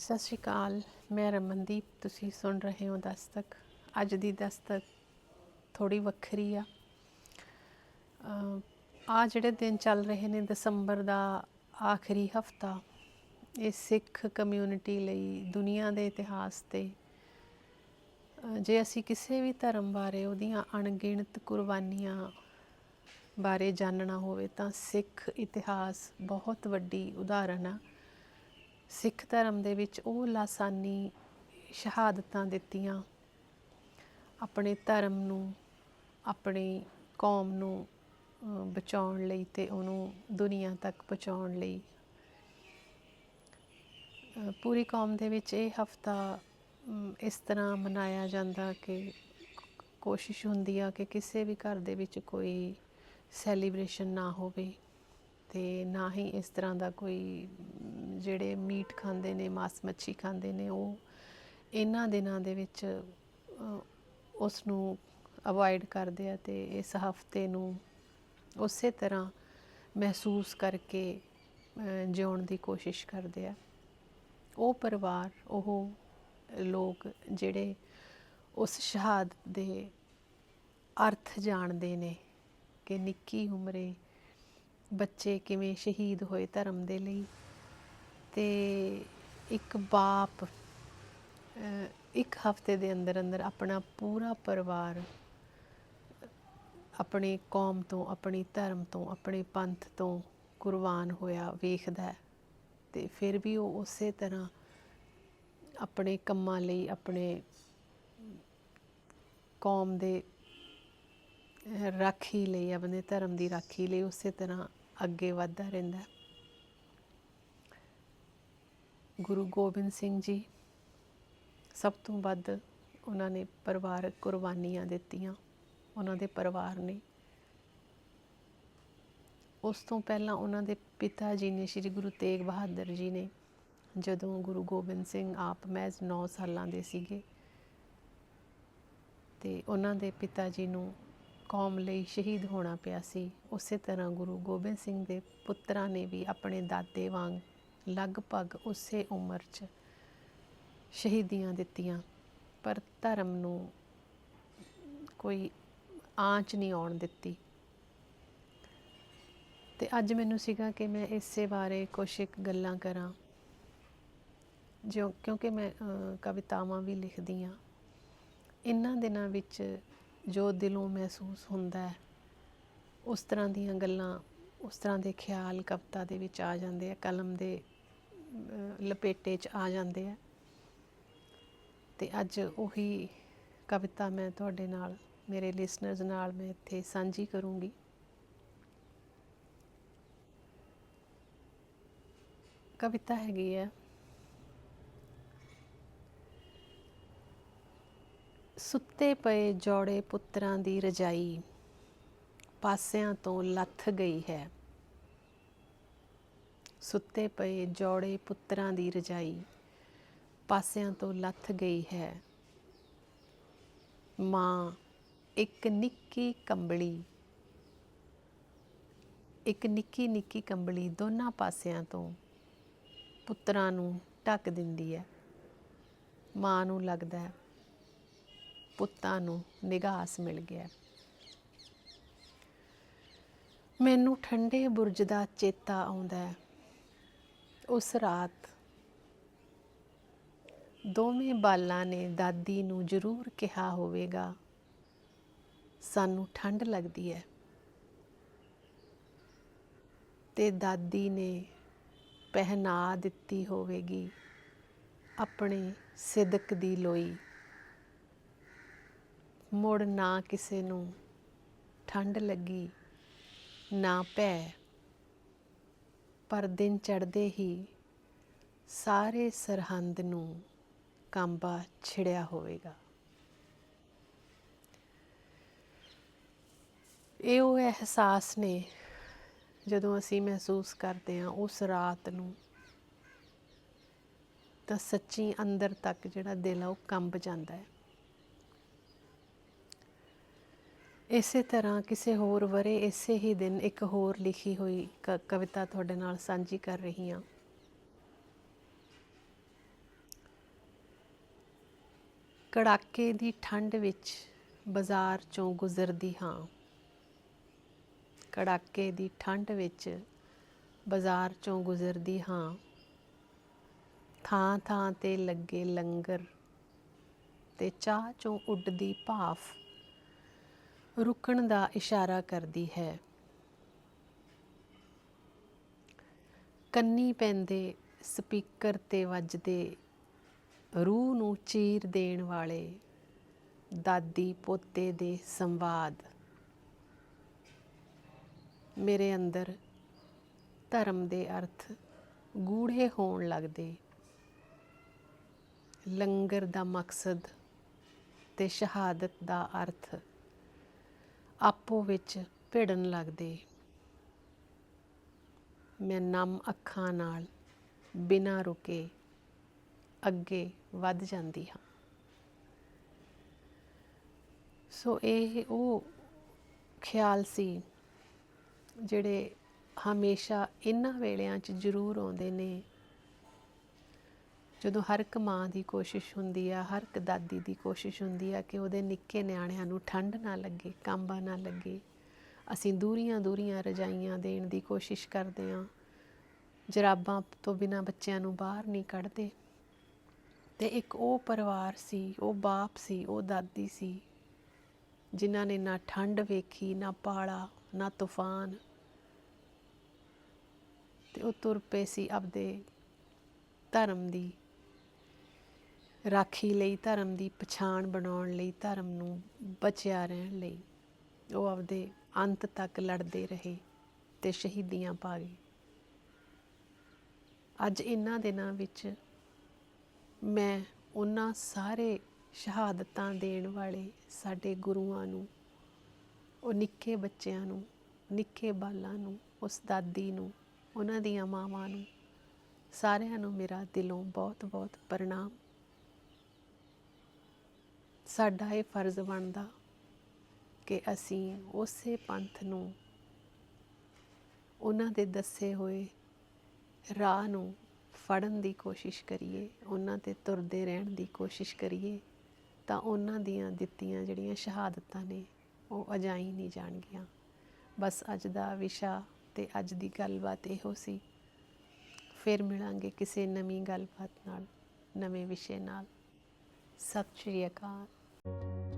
ਸਤਿ ਸ਼੍ਰੀ ਅਕਾਲ, ਮੈਂ ਰਮਨਦੀਪ, ਤੁਸੀਂ ਸੁਣ ਰਹੇ ਹੋ ਦਸਤਕ। ਅੱਜ ਦੀ ਦਸਤਕ ਥੋੜੀ ਵੱਖਰੀ ਆ। ਆ ਜਿਹੜੇ ਦਿਨ ਚੱਲ ਰਹੇ ਨੇ ਦਸੰਬਰ ਦਾ ਆਖਰੀ ਹਫਤਾ, ਇਹ ਸਿੱਖ ਕਮਿਊਨਿਟੀ ਲਈ ਦੁਨੀਆ ਦੇ ਇਤਿਹਾਸ ਤੇ ਜੇ ਅਸੀਂ ਕਿਸੇ ਵੀ ਧਰਮ ਬਾਰੇ ਉਹਦੀਆਂ ਅਣਗਿਣਤ ਕੁਰਬਾਨੀਆਂ ਬਾਰੇ ਜਾਣਨਾ ਹੋਵੇ ਤਾਂ ਸਿੱਖ ਇਤਿਹਾਸ ਬਹੁਤ ਵੱਡੀ ਉਦਾਹਰਨ ਆ। ਸਿੱਖ ਧਰਮ ਦੇ ਵਿੱਚ ਉਹ ਲਾਸਾਨੀ ਸ਼ਹਾਦਤਾਂ ਦਿੱਤੀਆਂ। ਆਪਣੇ ਧਰਮ ਨੂੰ, ਆਪਣੀ ਕੌਮ ਨੂੰ ਬਚਾਉਣ ਲਈ ਤੇ ਉਹਨੂੰ ਦੁਨੀਆ ਤੱਕ ਪਹੁੰਚਾਉਣ ਲਈ। ਪੂਰੀ ਕੌਮ ਦੇ ਵਿੱਚ ਇਹ ਹਫਤਾ ਇਸ ਤਰ੍ਹਾਂ ਮਨਾਇਆ ਜਾਂਦਾ ਕਿ ਕੋਸ਼ਿਸ਼ ਹੁੰਦੀ ਆ ਕਿ ਕਿਸੇ ਵੀ ਘਰ ਦੇ ਵਿੱਚ ਕੋਈ ਸੈਲੀਬ੍ਰੇਸ਼ਨ ਨਾ ਹੋਵੇ ਤੇ ਨਾ ਹੀ ਇਸ ਤਰ੍ਹਾਂ ਦਾ ਕੋਈ ਜਿਹੜੇ ਮੀਟ ਖਾਂਦੇ ਨੇ ਮਾਸ ਮੱਛੀ ਖਾਂਦੇ ਨੇ ਉਹ ਇਹਨਾਂ ਦਿਨਾਂ ਦੇ ਵਿੱਚ ਉਸ ਨੂੰ ਅਵੋਇਡ ਕਰਦੇ ਆ ਤੇ ਇਸ ਹਫ਼ਤੇ ਨੂੰ ਉਸੇ ਤਰ੍ਹਾਂ ਮਹਿਸੂਸ ਕਰਕੇ ਅ, ਜਿਉਣ ਦੀ ਕੋਸ਼ਿਸ਼ ਕਰਦੇ ਆ। ਉਹ ਪਰਿਵਾਰ ਉਹ ਲੋਕ ਜਿਹੜੇ ਉਸ ਸ਼ਹਾਦਤ ਦੇ ਅਰਥ ਜਾਣਦੇ ਨੇ ਕਿ ਨਿੱਕੀ ਉਮਰੇ ਬੱਚੇ ਕਿਵੇਂ ਸ਼ਹੀਦ ਹੋਏ ਧਰਮ ਦੇ ਲਈ ਤੇ ਇੱਕ ਬਾਪ ਇੱਕ ਹਫ਼ਤੇ ਦੇ ਅੰਦਰ ਅੰਦਰ ਆਪਣਾ ਪੂਰਾ ਪਰਿਵਾਰ ਆਪਣੀ ਕੌਮ ਤੋਂ, ਆਪਣੀ ਧਰਮ ਤੋਂ, ਆਪਣੇ ਪੰਥ ਤੋਂ ਕੁਰਬਾਨ ਹੋਇਆ, ਵੇਖਦਾ ਹੈ। ਤੇ ਫਿਰ ਵੀ ਉਹ ਉਸੇ ਤਰ੍ਹਾਂ ਆਪਣੇ ਕੰਮਾਂ ਲਈ, ਆਪਣੇ ਕੌਮ ਦੇ ਰਾਖੀ ਲਈ, ਆਪਣੇ ਧਰਮ ਦੀ ਰਾਖੀ ਲਈ ਉਸੇ ਤਰ੍ਹਾਂ ਅੱਗੇ ਵਧਦਾ ਰਹਿੰਦਾ ਹੈ। ਗੁਰੂ ਗੋਬਿੰਦ ਸਿੰਘ ਜੀ ਸਭ ਤੋਂ ਵੱਧ ਉਹਨਾਂ ਨੇ ਪਰਿਵਾਰਕ ਕੁਰਬਾਨੀਆਂ ਦਿੱਤੀਆਂ, ਉਹਨਾਂ ਦੇ ਪਰਿਵਾਰ ਨੇ। ਉਸ ਤੋਂ ਪਹਿਲਾਂ ਉਹਨਾਂ ਦੇ ਪਿਤਾ ਜੀ ਨੇ ਸ੍ਰੀ ਗੁਰੂ ਤੇਗ ਬਹਾਦਰ ਜੀ ਨੇ ਜਦੋਂ ਗੁਰੂ ਗੋਬਿੰਦ ਸਿੰਘ ਆਪ ਮਹਿਜ਼ 9 ਸਾਲਾਂ ਦੇ ਸੀਗੇ ਤੇ ਉਹਨਾਂ ਦੇ ਪਿਤਾ ਜੀ ਨੂੰ ਕੌਮ ਲਈ ਸ਼ਹੀਦ ਹੋਣਾ ਪਿਆ ਸੀ, ਉਸੇ ਤਰ੍ਹਾਂ ਗੁਰੂ ਗੋਬਿੰਦ ਸਿੰਘ ਦੇ ਪੁੱਤਰਾਂ ਨੇ ਵੀ ਆਪਣੇ ਦਾਦੇ ਵਾਂਗ ਲਗਭਗ ਉਸੇ ਉਮਰ 'ਚ ਸ਼ਹੀਦੀਆਂ ਦਿੱਤੀਆਂ। ਪਰ ਧਰਮ ਨੂੰ ਕੋਈ ਆਂਚ ਨਹੀਂ ਆਉਣ ਦਿੱਤੀ। ਤੇ ਅੱਜ ਮੈਨੂੰ ਸੀਗਾ ਕਿ ਮੈਂ ਇਸੇ ਬਾਰੇ ਕੁਛ ਇੱਕ ਗੱਲਾਂ ਕਰਾਂ। ਜੋ ਕਿਉਂਕਿ ਮੈਂ ਕਵਿਤਾਵਾਂ ਵੀ ਲਿਖਦੀ ਹਾਂ। ਇਹਨਾਂ ਦਿਨਾਂ ਵਿੱਚ ਜੋ ਦਿਲੋਂ ਮਹਿਸੂਸ ਹੁੰਦਾ ਹੈ, ਉਸ ਤਰ੍ਹਾਂ ਦੀਆਂ ਗੱਲਾਂ, ਉਸ ਤਰ੍ਹਾਂ ਦੇ ਖਿਆਲ ਕਵਿਤਾ ਦੇ ਵਿੱਚ ਆ ਜਾਂਦੇ ਆ, ਕਲਮ ਦੇ ਲਪੇਟੇ 'ਚ ਆ ਜਾਂਦੇ ਆ। ਤੇ ਅੱਜ ਉਹੀ ਕਵਿਤਾ ਮੈਂ ਤੁਹਾਡੇ ਨਾਲ, ਮੇਰੇ ਲਿਸਨਰਸ ਨਾਲ ਮੈਂ ਇੱਥੇ ਸਾਂਝੀ ਕਰੂੰਗੀ। ਕਵਿਤਾ ਹੈਗੀ ਹੈ ਸੁੱਤੇ ਪਏ ਜੋੜੇ ਪੁੱਤਰਾਂ ਦੀ ਰਜਾਈ, ਪਾਸਿਆਂ ਤੋਂ ਲੱਥ ਗਈ ਹੈ। ਸੁੱਤੇ ਪਏ ਜੋੜੇ ਪੁੱਤਰਾਂ ਦੀ ਰਜਾਈ ਪਾਸਿਆਂ ਤੋਂ ਲੱਥ ਗਈ ਹੈ। ਮਾਂ, ਇੱਕ ਨਿੱਕੀ ਕੰਬਲੀ। ਇੱਕ ਨਿੱਕੀ ਨਿੱਕੀ ਕੰਬਲੀ ਦੋਨਾਂ ਪਾਸਿਆਂ ਤੋਂ ਪੁੱਤਰਾਂ ਨੂੰ ਢੱਕ ਦਿੰਦੀ ਹੈ। ਮਾਂ ਨੂੰ ਲੱਗਦਾ ਹੈ ਪੁੱਤਾਂ ਨੂੰ ਨਿਗਾਸ ਮਿਲ ਗਿਆ ਮੈਨੂੰ ਠੰਡੇ ਬੁਰਜ ਦਾ ਚੇਤਾ ਆਉਂਦਾ ਹੈ। ਉਸ ਰਾਤ ਦੋਵੇਂ ਬਾਲਾਂ ਨੇ ਦਾਦੀ ਨੂੰ ਜ਼ਰੂਰ ਕਿਹਾ ਹੋਵੇਗਾ, ਸਾਨੂੰ ਠੰਡ ਲੱਗਦੀ ਹੈ। ਤੇ ਦਾਦੀ ਨੇ ਪਹਿਨਾ ਦਿੱਤੀ ਹੋਵੇਗੀ ਆਪਣੇ ਸਿਦਕ ਦੀ ਲੋਈ। ਮੁੜ ਨਾ ਕਿਸੇ ਨੂੰ ਠੰਡ ਲੱਗੀ, ਨਾ ਭੈ ਪਰ ਦਿਨ ਚੜ੍ਹਦੇ ਹੀ ਸਾਰੇ ਸਰਹੰਦ ਨੂੰ ਕਾਂਬਾ ਛਿੜਿਆ ਹੋਵੇਗਾ। ਇਹ ਉਹ ਅਹਿਸਾਸ ਨੇ ਜਦੋਂ ਅਸੀਂ ਮਹਿਸੂਸ ਕਰਦੇ ਹਾਂ ਉਸ ਰਾਤ ਨੂੰ ਤਾਂ ਸੱਚੀ ਅੰਦਰ ਤੱਕ ਜਿਹੜਾ ਦਿਲ ਆ ਉਹ ਕੰਬ ਜਾਂਦਾ ਹੈ। ਇਸੇ ਤਰ੍ਹਾਂ ਕਿਸੇ ਹੋਰ ਵਰੇ ਇਸੇ ਹੀ ਦਿਨ ਇੱਕ ਹੋਰ ਲਿਖੀ ਹੋਈ ਕਵਿਤਾ ਤੁਹਾਡੇ ਨਾਲ ਸਾਂਝੀ ਕਰ ਰਹੀ ਹਾਂ। ਕੜਾਕੇ ਦੀ ਠੰਡ ਵਿੱਚ ਬਾਜ਼ਾਰ ਚੋਂ ਗੁਜ਼ਰਦੀ ਹਾਂ। ਕੜਾਕੇ ਦੀ ਠੰਡ ਵਿੱਚ ਬਾਜ਼ਾਰ ਚੋਂ ਗੁਜ਼ਰਦੀ ਹਾਂ। ਥਾਂ ਥਾਂ ਤੇ ਲੱਗੇ ਲੰਗਰ ਤੇ ਚਾਹ ਚੋਂ ਉੱਡਦੀ ਭਾਫ ਰੁਕਣ ਦਾ ਇਸ਼ਾਰਾ ਕਰਦੀ ਹੈ। ਕੰਨੀ ਪੈਂਦੇ ਸਪੀਕਰ ਤੇ ਵੱਜਦੇ ਰੂਹ ਨੂੰ ਚੀਰ ਦੇਣ ਵਾਲੇ ਦਾਦੀ ਪੋਤੇ ਦੇ ਸੰਵਾਦ। ਮੇਰੇ ਅੰਦਰ ਧਰਮ ਦੇ ਅਰਥ ਗੂੜੇ ਹੋਣ ਲੱਗਦੇ। ਲੰਗਰ ਦਾ ਮਕਸਦ ਤੇ ਸ਼ਹਾਦਤ ਦਾ ਅਰਥ ਆਪੋ ਵਿੱਚ ਭਿੜਨ ਲੱਗਦੇ। ਮੈਂ ਨਮ ਅੱਖਾਂ ਨਾਲ ਬਿਨਾਂ ਰੁਕੇ ਅੱਗੇ ਵੱਧ ਜਾਂਦੀ ਹਾਂ। ਸੋ ਇਹ ਉਹ ਖਿਆਲ ਸੀ ਜਿਹੜੇ ਹਮੇਸ਼ਾ ਇਹਨਾਂ ਵੇਲਿਆਂ 'ਚ ਜ਼ਰੂਰ ਆਉਂਦੇ ਨੇ ਜਦੋਂ ਹਰ ਇੱਕ ਮਾਂ ਦੀ ਕੋਸ਼ਿਸ਼ ਹੁੰਦੀ ਆ, ਹਰ ਇੱਕ ਦਾਦੀ ਦੀ ਕੋਸ਼ਿਸ਼ ਹੁੰਦੀ ਆ ਕਿ ਉਹਦੇ ਨਿੱਕੇ ਨਿਆਣਿਆਂ ਨੂੰ ਠੰਡ ਨਾ ਲੱਗੇ, ਕੰਬਾ ਨਾ ਲੱਗੇ। ਅਸੀਂ ਦੂਰੀਆਂ ਦੂਰੀਆਂ ਰਜਾਈਆਂ ਦੇਣ ਦੀ ਕੋਸ਼ਿਸ਼ ਕਰਦੇ ਹਾਂ ਜਰਾਬਾਂ ਤੋਂ ਬਿਨਾ ਬੱਚਿਆਂ ਨੂੰ ਬਾਹਰ ਨਹੀਂ ਕੱਢਦੇ। ਤੇ ਇੱਕ ਉਹ ਪਰਿਵਾਰ ਸੀ, ਉਹ ਬਾਪ ਸੀ, ਉਹ ਦਾਦੀ ਸੀ, ਜਿਨ੍ਹਾਂ ਨੇ ਨਾ ਠੰਡ ਵੇਖੀ, ਨਾ ਪਾਲਾ, ਨਾ ਤੂਫਾਨ। ਤੇ ਉਹ ਤੁਰ ਪਏ ਸੀ ਆਪਦੇ ਧਰਮ ਦੀ ਰਾਖੀ ਲਈ, ਧਰਮ ਦੀ ਪਛਾਣ ਬਣਾਉਣ ਲਈ, ਧਰਮ ਨੂੰ ਬਚਿਆ ਰਹਿਣ ਲਈ, ਉਹ ਆਪਦੇ ਅੰਤ ਤੱਕ ਲੜਦੇ ਰਹੇ ਤੇ ਸ਼ਹੀਦੀਆਂ ਪਾ ਗਏ। ਅੱਜ ਇਹਨਾਂ ਦਿਨਾਂ ਵਿੱਚ ਮੈਂ ਉਹਨਾਂ ਸਾਰੇ ਸ਼ਹਾਦਤਾਂ ਦੇਣ ਵਾਲੇ ਸਾਡੇ ਗੁਰੂਆਂ ਨੂੰ, ਉਹ ਨਿੱਕੇ ਬੱਚਿਆਂ ਨੂੰ, ਨਿੱਕੇ ਬਾਲਾਂ ਨੂੰ, ਉਸ ਦਾਦੀ ਨੂੰ, ਉਹਨਾਂ ਦੀਆਂ ਮਾਵਾਂ ਨੂੰ, ਸਾਰਿਆਂ ਨੂੰ ਮੇਰਾ ਦਿਲੋਂ ਬਹੁਤ ਬਹੁਤ ਪ੍ਰਣਾਮ। ਸਾਡਾ ਇਹ ਫਰਜ਼ ਬਣਦਾ ਕਿ ਅਸੀਂ ਉਸੇ ਪੰਥ ਨੂੰ ਉਹਨਾਂ ਦੇ ਦੱਸੇ ਹੋਏ ਰਾਹ ਨੂੰ ਫੜਨ ਦੀ ਕੋਸ਼ਿਸ਼ ਕਰੀਏ, ਉਹਨਾਂ ਤੇ ਤੁਰਦੇ ਰਹਿਣ ਦੀ ਕੋਸ਼ਿਸ਼ ਕਰੀਏ, ਤਾਂ ਉਹਨਾਂ ਦੀਆਂ ਦਿੱਤੀਆਂ ਜਿਹੜੀਆਂ ਸ਼ਹਾਦਤਾਂ ਨੇ ਉਹ ਅਜਾਈ ਨਹੀਂ ਜਾਣਗੀਆਂ। ਬਸ ਅੱਜ ਦਾ ਵਿਸ਼ਾ ਤੇ ਅੱਜ ਦੀ ਗੱਲਬਾਤ ਇਹੋ ਸੀ। ਫਿਰ ਮਿਲਾਂਗੇ ਕਿਸੇ ਨਵੀਂ ਗੱਲਬਾਤ ਨਾਲ, ਨਵੇਂ ਵਿਸ਼ੇ ਨਾਲ। ਸਤਿ ਸ਼੍ਰੀ ਅਕਾਲ। Thank you.